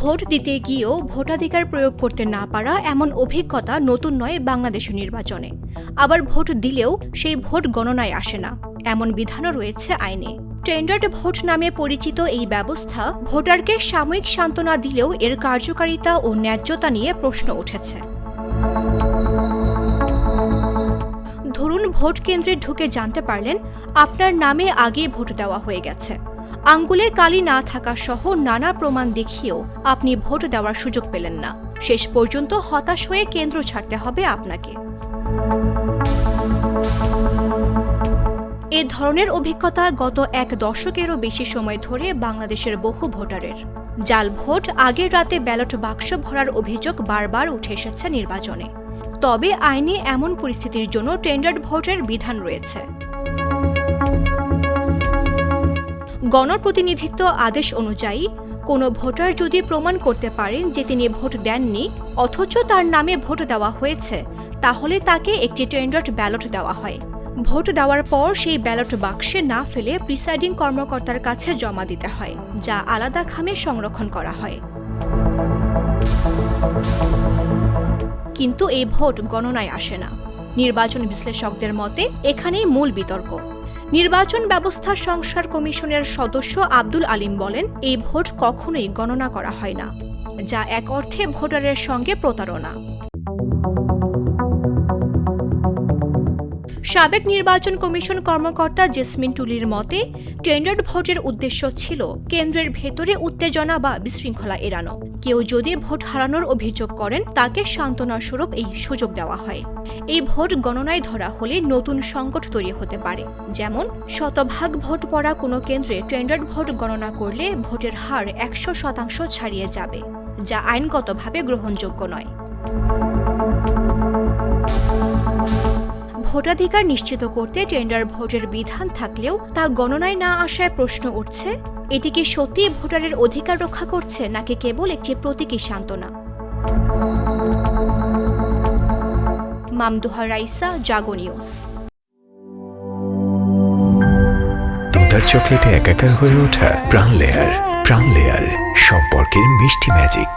Vote দিতে গিয়েও ভোটাধিকার প্রয়োগ করতে না পারা এমন অভিজ্ঞতা নতুন নয় বাংলাদেশ নির্বাচনে। আবার ভোট দিলেও সেই ভোট গণনায় আসে না, এমন বিধানও রয়েছে আইনে। টেন্ডার্ড ভোট নামে পরিচিত এই ব্যবস্থা ভোটারকে সাময়িক সান্ত্বনা দিলেও এর কার্যকারিতা ও ন্যায্যতা নিয়ে প্রশ্ন উঠেছে। ধরুন ভোট কেন্দ্রে ঢুকে জানতে পারলেন, আপনার নামে আগে ভোট দেওয়া হয়ে গেছে। আঙ্গুলে কালি না থাকা সহ নানা প্রমাণ দেখিয়েও আপনি ভোট দেওয়ার সুযোগ পেলেন না। শেষ পর্যন্ত হতাশ হয়ে কেন্দ্র ছাড়তে হবে আপনাকে। এ ধরনের অভিজ্ঞতা গত এক দশকেরও বেশি সময় ধরে বাংলাদেশের বহু ভোটারের। জাল ভোট আগের রাতে ব্যালট বাক্স ভরার অভিযোগ বারবার উঠে এসেছে নির্বাচনে। তবে আইনে এমন পরিস্থিতির জন্য টেন্ডার ভোটের বিধান রয়েছে। গণপ্রতিনিধিত্ব আদেশ অনুযায়ী, কোনো ভোটার যদি প্রমাণ করতে পারেন যে তিনি ভোট দেননি অথচ তার নামে ভোট দেওয়া হয়েছে, তাহলে তাকে একটি টেন্ডার্ড ব্যালট দেওয়া হয়। ভোট দেওয়ার পর সেই ব্যালট বাক্সে না ফেলে প্রিসাইডিং কর্মকর্তার কাছে জমা দিতে হয়, যা আলাদা খামে সংরক্ষণ করা হয়। কিন্তু এই ভোট গণনায় আসে না। নির্বাচন বিশ্লেষকদের মতে, এখানেই মূল বিতর্ক। নির্বাচন ব্যবস্থা সংস্কার কমিশনের সদস্য আব্দুল আলিম বলেন, এই ভোট কখনোই গণনা করা হয় না, যা এক অর্থে ভোটারের সঙ্গে প্রতারণা। সাবেক নির্বাচন কমিশন কর্মকর্তা জেসমিন টুলির মতে টেন্ডার্ড ভোটের উদ্দেশ্য ছিল কেন্দ্রের ভেতরে উত্তেজনা বা বিশৃঙ্খলা এড়ানো। কেউ যদি ভোট হারানোর অভিযোগ করেন, তাকে সান্ত্বনা স্বরূপ এই সুযোগ দেওয়া হয়। এই ভোট গণনায় ধরা হলে নতুন সংকট তৈরি হতে পারে। যেমন, শতভাগ ভোট পড়া কোনো কেন্দ্রে টেন্ডার্ড ভোট গণনা করলে ভোটের হার একশো শতাংশ ছাড়িয়ে যাবে, যা আইনগতভাবে গ্রহণযোগ্য নয়। ভোটাধিকার নিশ্চিত করতে টেন্ডার ভোটের বিধান থাকলেও তা গণনায় না আসায় প্রশ্ন উঠছে, এটি কি সত্যি ভোটারের অধিকার রক্ষা করছে নাকি কেবল একটি প্রতীকী সান্ত্বনা? মামদুহা রাইসা, জাগো নিউজ। তোতার চকলেটে একাকার হয়ে ওঠা প্রাণ লেয়ার প্রাণ লেয়ার সম্পর্কের মিষ্টি ম্যাজিক